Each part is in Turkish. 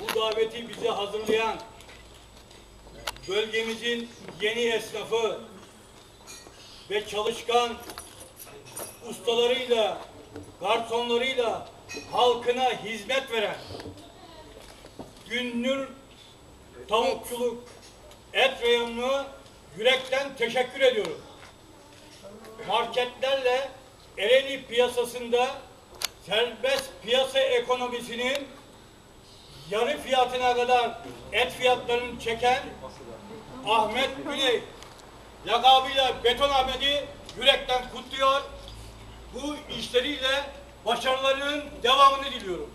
Bu daveti bize hazırlayan bölgemizin yeni esnafı ve çalışkan ustalarıyla, garsonlarıyla halkına hizmet veren Günnür Tavukçuluk et reyonuna yürekten teşekkür ediyorum. Marketlerle Ereğli piyasasında serbest piyasa ekonomisinin yarı fiyatına kadar et fiyatlarını çeken Ahmet Güney lakabıyla Beton Ahmet'i yürekten kutluyor. Bu işleriyle başarılarının devamını diliyorum.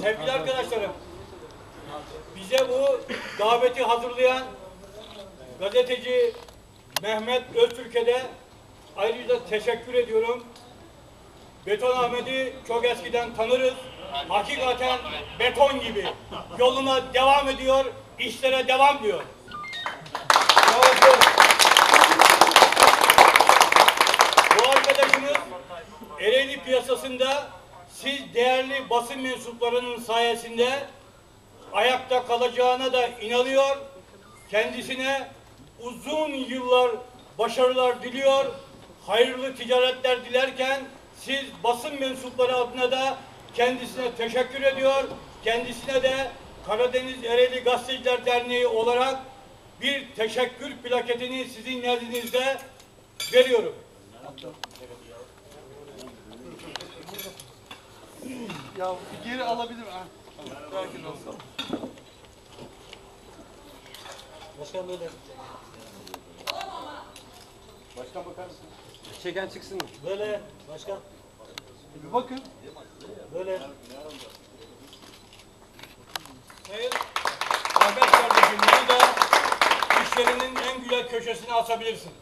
Sevgili arkadaşlarım, bize bu daveti hazırlayan gazeteci Mehmet Öztürk'e de ayrıca teşekkür ediyorum. Beton Ahmet'i çok eskiden tanırız. Hakikaten beton gibi yoluna devam ediyor, işlere devam diyor. Bu arkadaşımız Ereğli piyasasında siz değerli basın mensuplarının sayesinde ayakta kalacağına da inanıyor. Kendisine uzun yıllar başarılar diliyor. Hayırlı ticaretler dilerken siz basın mensupları adına da kendisine teşekkür ediyor. Kendisine de Karadeniz Ereğli Gazeteciler Derneği olarak bir teşekkür plaketini sizin nezdinizde veriyorum. Ya geri alabilir. Sakin olsun. Başkan böyle. Başkan bakar mısın? Çeken çıksın mı? Böyle. Başkan. Bir bakın. Böyle. Sayın Ahmet kardeşim bunu da işlerinin en güzel köşesine asabilirsin.